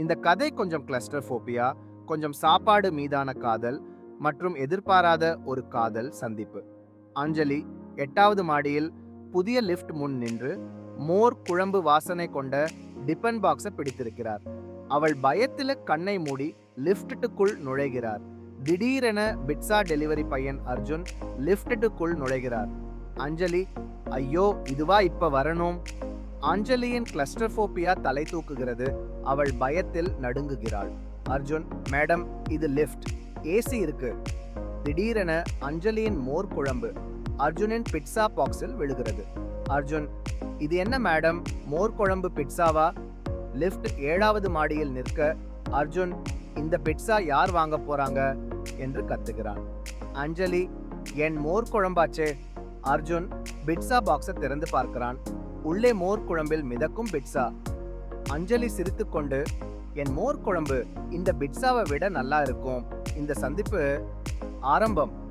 இந்த கதை கொஞ்சம் கிளஸ்டர் ஃபோபியா கொஞ்சம் சாப்பாடு மீதான காதல் மற்றும் எதிர்பாராத ஒரு காதல் சந்திப்பு. அஞ்சலி எட்டாவது மாடியில் புதிய லிஃப்ட் முன் நின்று மோர் குழம்பு வாசனை கொண்ட டிபன் பாக்ஸை பிடித்திருக்கிறார். அவள் பயத்தில் கண்ணை மூடி லிஃப்ட்டுக்குள் நுழைகிறார். திடீரென பிட்சா டெலிவரி பையன் அர்ஜுன் லிஃப்ட்டுக்குள் நுழைகிறார். அஞ்சலி ஐயோ இதுவா இப்ப வரணும்? அஞ்சலியின் கிளஸ்டர்ஃபோபியா தலை தூக்குகிறது. அவள் பயத்தில் நடுங்குகிறாள். அர்ஜுன் மேடம் இது லிஃப்ட். ஏசி இருக்கு. திடீரென அஞ்சலியின் மோர் குழம்பு. அர்ஜுனின் பிட்சா பாக்ஸில் விழுகிறது. அர்ஜுன் இது என்ன மேடம்? மோர் குழம்பு பிட்சாவா? லிஃப்ட் ஏழாவது மாடியில் நிற்க. அர்ஜுன் இந்த பிட்சா யார் வாங்க போறாங்க? என்று கத்துகிறான். அஞ்சலி என் மோர் குழம்பாச்சே. அர்ஜுன் பிட்சா பாக்ஸை திறந்து பார்க்கிறான். உள்ளே மோர் குழம்பில் மிதக்கும் பிட்சா அஞ்சலி சிரித்துக்கொண்டு என் மோர் குழம்பு இந்த பிட்சாவை விட நல்லா இருக்கும். இந்த சந்திப்பு ஆரம்பம்.